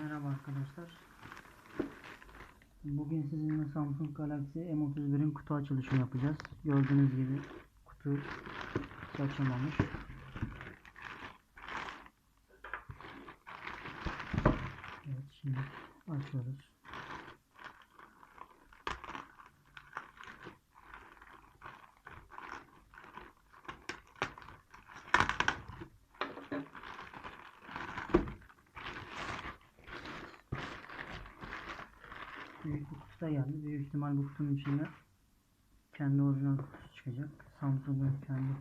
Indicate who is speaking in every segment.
Speaker 1: Merhaba arkadaşlar. Bugün sizinle Samsung Galaxy M31'in kutu açılışını yapacağız. Gördüğünüz gibi kutu açılmamış. Evet şimdi açıyoruz. Büyük bir kutu da geldi. Büyük ihtimal bu kutunun içinde kendi orijinal kutusu çıkacak. Samsung'un kendi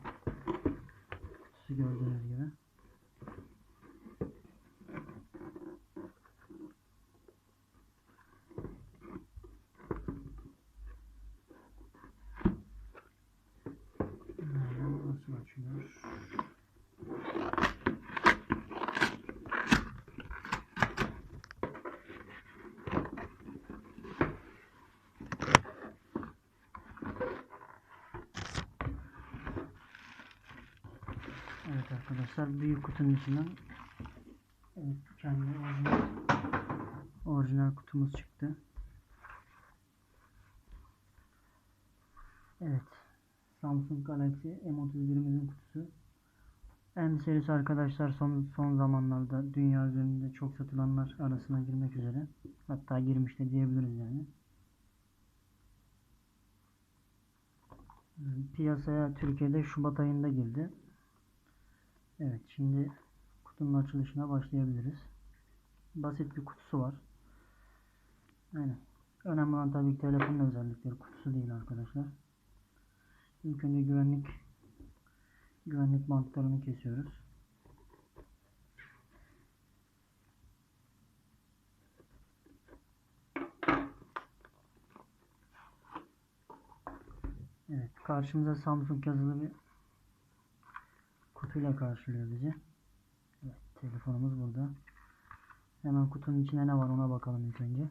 Speaker 1: kutusu gördüğünüz gibi. Nereden nasıl açılıyor? Evet arkadaşlar büyük kutunun içinden evet, kendi orijinal, orijinal kutumuz çıktı. Evet Samsung Galaxy M31'imizin kutusu. M serisi arkadaşlar son son zamanlarda dünya üzerinde çok satılanlar arasına girmek üzere. Hatta girmiş de diyebiliriz yani. Piyasaya Türkiye'de Şubat ayında girdi. Evet şimdi kutunun açılışına başlayabiliriz. Basit bir kutusu var. Aynen. Önemli olan tabii ki telefonun özellikleri. Kutusu değil arkadaşlar. İlk önce güvenlik güvenlik bantlarını kesiyoruz. Evet, karşımıza Samsung yazılı bir kutuyla karşılıyor bizi. Evet, telefonumuz burada. Hemen kutunun içinde ne var ona bakalım ilk önce.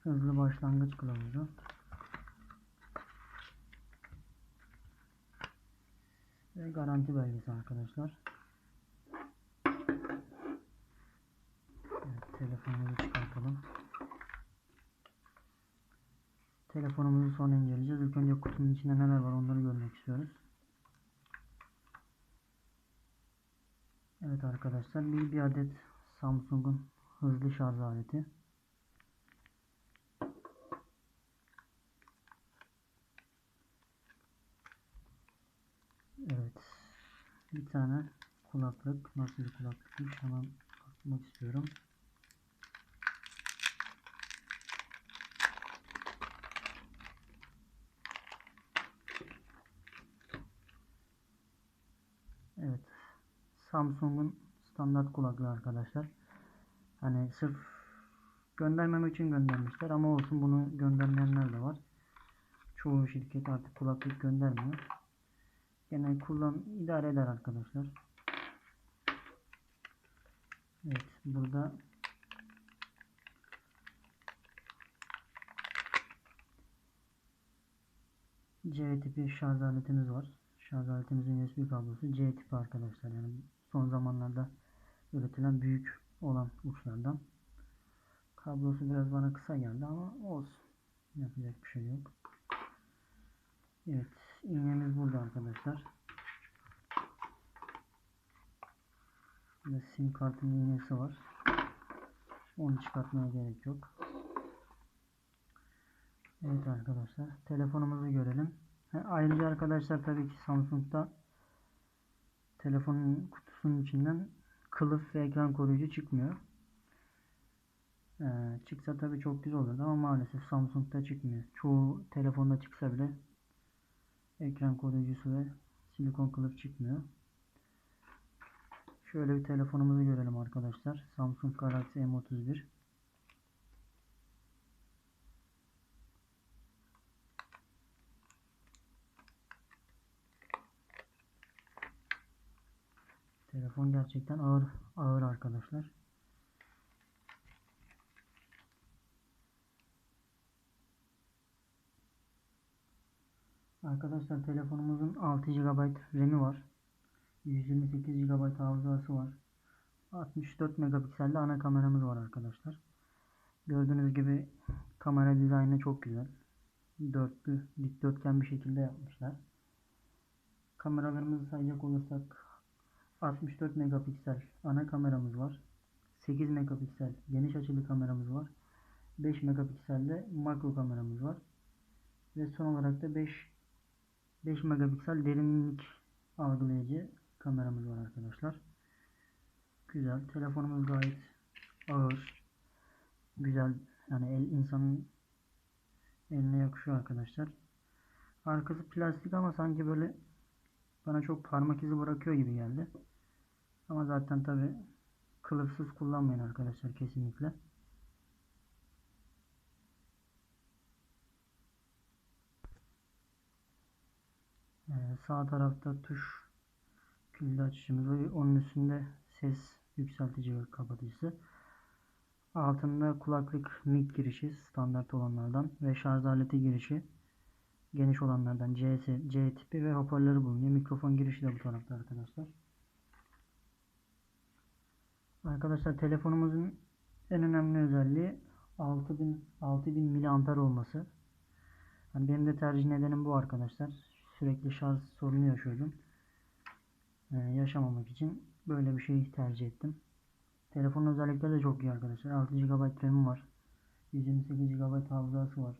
Speaker 1: Hızlı başlangıç kılavuzu. Ve garanti belgesi arkadaşlar. Evet, telefonumuzu çıkartalım. Telefonumuzu sonra inceleyeceğiz. İlk önce kutunun içinde neler var onları görmek istiyoruz. Evet arkadaşlar bir, bir adet Samsung'un hızlı şarj aleti. Evet. Bir tane kulaklık. Nasıl bir kulaklıkmış hemen bakmak istiyorum. Evet. Samsung'un standart kulaklığı arkadaşlar. Hani sırf göndermem için göndermişler ama olsun bunu göndermeyenler de var. Çoğu şirket artık kulaklık göndermiyor. Gene kullan idare eder arkadaşlar. Evet burada C tipi şarj aletimiz var. Şarj aletimizin USB kablosu C tipi arkadaşlar. Yani son zamanlarda üretilen büyük olan uçlardan. Kablosu biraz bana kısa geldi ama olsun. Yapacak bir şey yok. Evet. iğnemiz burada arkadaşlar. Burada sim kartın iğnesi var. Onu çıkartmaya gerek yok. Evet arkadaşlar. Telefonumuzu görelim. Ayrıca arkadaşlar tabii ki Samsung'da telefonun kutusunun içinden kılıf ve ekran koruyucu çıkmıyor. Ee, çıksa tabii çok güzel olurdu ama maalesef Samsung'da çıkmıyor. Çoğu telefonda çıksa bile ekran koruyucusu ve silikon kılıf çıkmıyor. Şöyle bir telefonumuzu görelim arkadaşlar. Samsung Galaxy M31. Telefon gerçekten ağır ağır arkadaşlar. Arkadaşlar telefonumuzun 6 GB RAM'i var. 128 GB hafızası var. 64 megapikselde ana kameramız var arkadaşlar. Gördüğünüz gibi kamera dizaynı çok güzel. Dörtlü, dikdörtgen bir şekilde yapmışlar. Kameralarımızı sayacak olursak 64 megapiksel ana kameramız var. 8 megapiksel geniş açılı kameramız var. 5 megapikselde makro kameramız var. Ve son olarak da 5 5 megapiksel derinlik algılayıcı kameramız var arkadaşlar. Güzel. Telefonumuz gayet ağır. Güzel. Yani el insanın eline yakışıyor arkadaşlar. Arkası plastik ama sanki böyle bana çok parmak izi bırakıyor gibi geldi. Ama zaten tabi kılıfsız kullanmayın arkadaşlar kesinlikle. Ee, sağ tarafta tuş kilidi açışımız ve onun üstünde ses yükseltici ve kapatıcısı. Altında kulaklık mic girişi standart olanlardan ve şarj aleti girişi geniş olanlardan C, C tipi ve hoparlörü bulunuyor. Mikrofon girişi de bu tarafta arkadaşlar. Arkadaşlar telefonumuzun en önemli özelliği 6000 6000 miliamper olması. Yani benim de tercih nedenim bu arkadaşlar. Sürekli şarj sorunu yaşıyordum. Ee, yaşamamak için böyle bir şey tercih ettim. Telefonun özellikleri de çok iyi arkadaşlar. 6 GB RAM'i var. 128 GB hafızası var.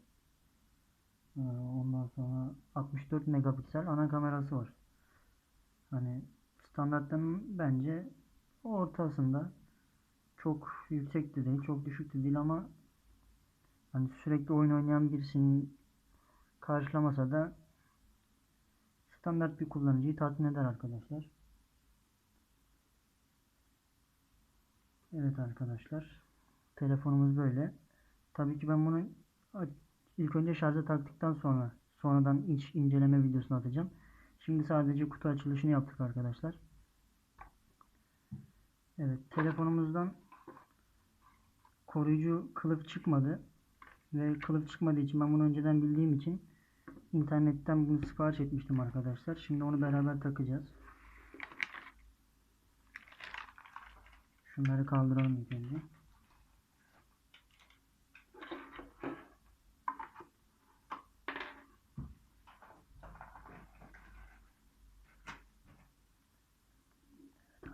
Speaker 1: Ee, ondan sonra 64 megapiksel ana kamerası var. Hani standartların bence ortasında çok yüksek de değil, çok düşük de değil ama hani sürekli oyun oynayan birisinin karşılamasa da standart bir kullanıcıyı tatmin eder arkadaşlar. Evet arkadaşlar. Telefonumuz böyle. Tabii ki ben bunu ilk önce şarja taktıktan sonra sonradan iç inceleme videosunu atacağım. Şimdi sadece kutu açılışını yaptık arkadaşlar. Evet telefonumuzdan koruyucu kılıf çıkmadı. Ve kılıf çıkmadığı için ben bunu önceden bildiğim için internetten bunu sipariş etmiştim arkadaşlar. Şimdi onu beraber takacağız. Şunları kaldıralım ilk önce.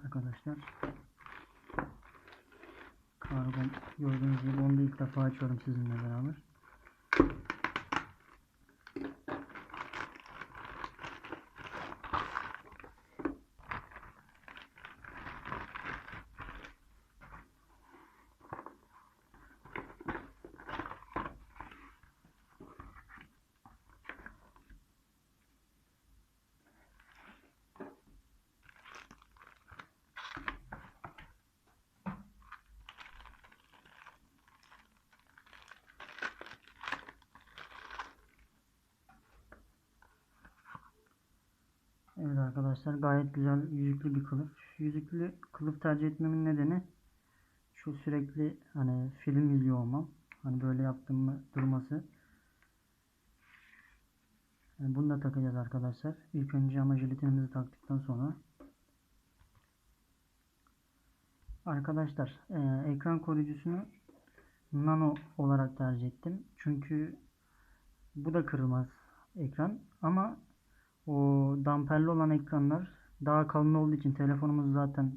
Speaker 1: Arkadaşlar karbon gördüğünüz gibi onu da ilk defa açıyorum sizinle beraber. Evet arkadaşlar gayet güzel yüzüklü bir kılıf. Yüzüklü kılıf tercih etmemin nedeni şu sürekli hani film izliyor olmam. Hani böyle yaptığım durması. Yani bunu da takacağız arkadaşlar. İlk önce ama jelatinimizi taktıktan sonra Arkadaşlar e, ekran koruyucusunu nano olarak tercih ettim. Çünkü bu da kırılmaz ekran ama o damperli olan ekranlar daha kalın olduğu için telefonumuz zaten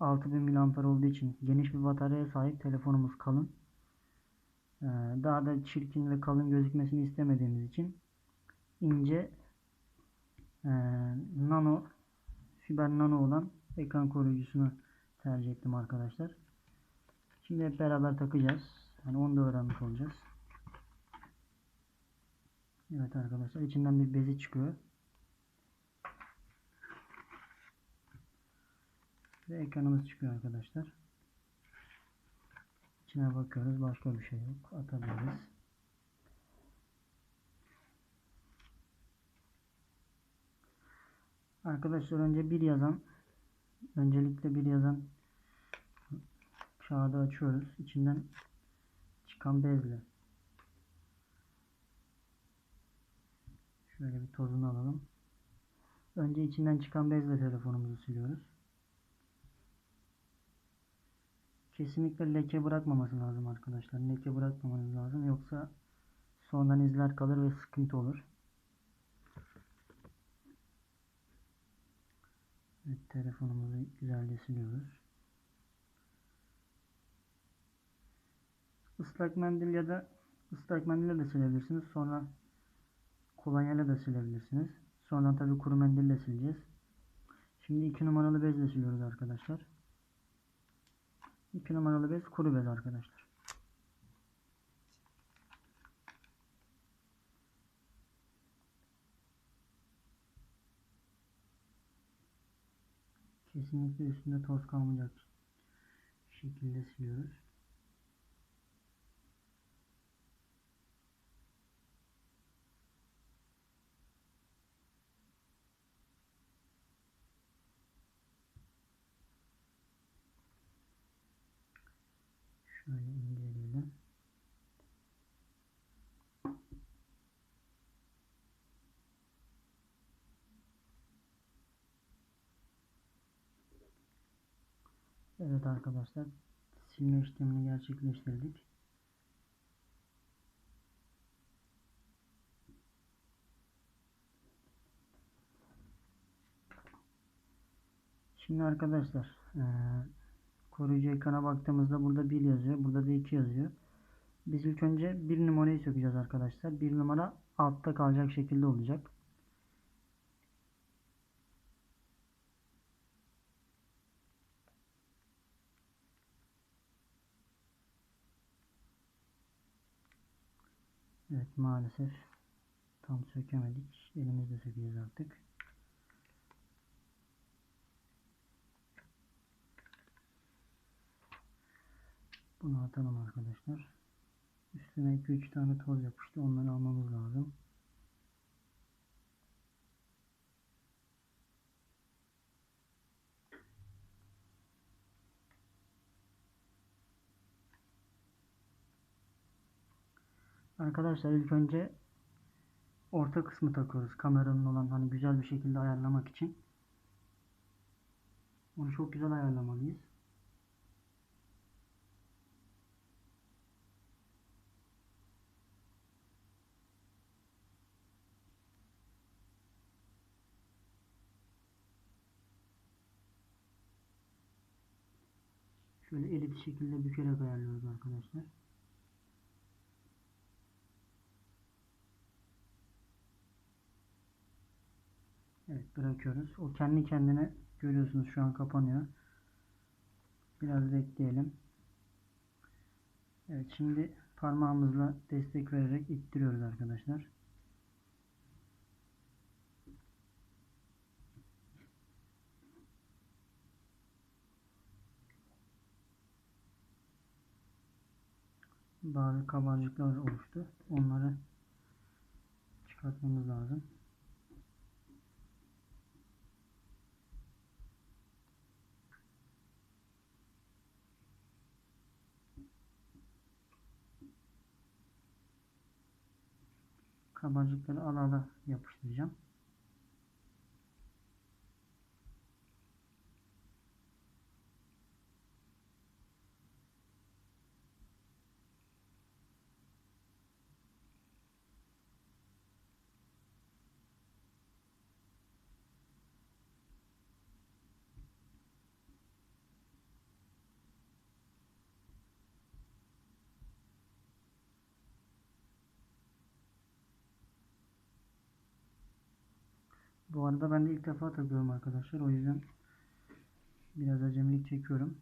Speaker 1: 6000 mAh olduğu için geniş bir bataryaya sahip telefonumuz kalın. Ee, daha da çirkin ve kalın gözükmesini istemediğimiz için ince e, nano fiber nano olan ekran koruyucusunu tercih ettim arkadaşlar. Şimdi hep beraber takacağız. Yani onu da öğrenmiş olacağız. Evet arkadaşlar içinden bir bezi çıkıyor. Ve ekranımız çıkıyor arkadaşlar. İçine bakıyoruz. Başka bir şey yok. Atabiliriz. Arkadaşlar önce bir yazan öncelikle bir yazan kağıdı açıyoruz. İçinden çıkan bezle şöyle bir tozunu alalım. Önce içinden çıkan bezle telefonumuzu siliyoruz. Kesinlikle leke bırakmaması lazım arkadaşlar. Leke bırakmamanız lazım. Yoksa sonradan izler kalır ve sıkıntı olur. Evet, telefonumuzu güzelce siliyoruz. Islak mendil ya da ıslak mendille de silebilirsiniz. Sonra kolonyayla da silebilirsiniz. Sonra tabi kuru mendille sileceğiz. Şimdi 2 numaralı bezle siliyoruz arkadaşlar. 2 numaralı bez kuru bez arkadaşlar. Kesinlikle üstünde toz kalmayacak şekilde siliyoruz. Şöyle inceleyelim. Evet arkadaşlar silme işlemini gerçekleştirdik. Şimdi arkadaşlar eee koruyucu ekrana baktığımızda burada 1 yazıyor. Burada da 2 yazıyor. Biz ilk önce 1 numarayı sökeceğiz arkadaşlar. 1 numara altta kalacak şekilde olacak. Evet maalesef tam sökemedik. Elimizle sökeceğiz artık. Bunu atalım arkadaşlar. Üstüne 2-3 tane toz yapıştı. Onları almamız lazım. Arkadaşlar ilk önce orta kısmı takıyoruz. Kameranın olan hani güzel bir şekilde ayarlamak için. Onu çok güzel ayarlamalıyız. Şöyle elit şekilde bükerek ayarlıyoruz arkadaşlar. Evet bırakıyoruz. O kendi kendine görüyorsunuz şu an kapanıyor. Biraz bekleyelim. Evet şimdi parmağımızla destek vererek ittiriyoruz arkadaşlar. Bazı kabarcıklar oluştu. Onları çıkartmamız lazım. Kabarcıkları ala ala yapıştıracağım. Bu arada ben de ilk defa takıyorum arkadaşlar. O yüzden biraz acemilik çekiyorum.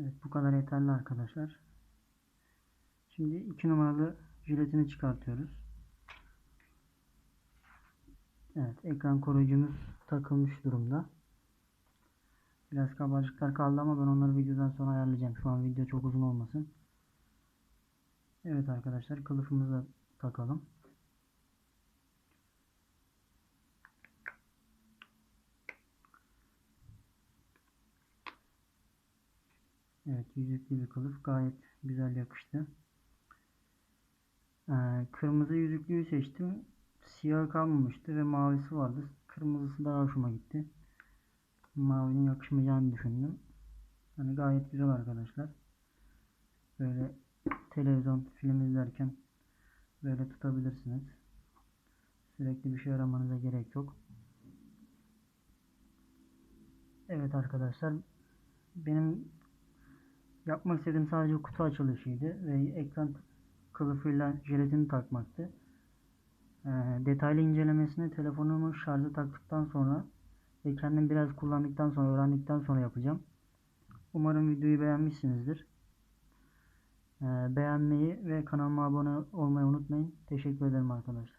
Speaker 1: Evet bu kadar yeterli arkadaşlar. Şimdi 2 numaralı jiletini çıkartıyoruz. Evet ekran koruyucumuz takılmış durumda. Biraz kabarcıklar kaldı ama ben onları videodan sonra ayarlayacağım. Şu an video çok uzun olmasın. Evet arkadaşlar kılıfımızı takalım. Evet, yüzüklü bir kılıf gayet güzel yakıştı. Ee, kırmızı yüzüklüyü seçtim. Siyah kalmamıştı ve mavisi vardı. Kırmızısı daha hoşuma gitti. Mavinin yakışmayacağını düşündüm. Hani gayet güzel arkadaşlar. Böyle televizyon, film izlerken böyle tutabilirsiniz. Sürekli bir şey aramanıza gerek yok. Evet arkadaşlar. Benim yapmak istediğim sadece kutu açılışıydı ve ekran kılıfıyla jelatini takmaktı. Ee, detaylı incelemesini telefonumu şarja taktıktan sonra ve kendim biraz kullandıktan sonra öğrendikten sonra yapacağım. Umarım videoyu beğenmişsinizdir. Ee, beğenmeyi ve kanalıma abone olmayı unutmayın. Teşekkür ederim arkadaşlar.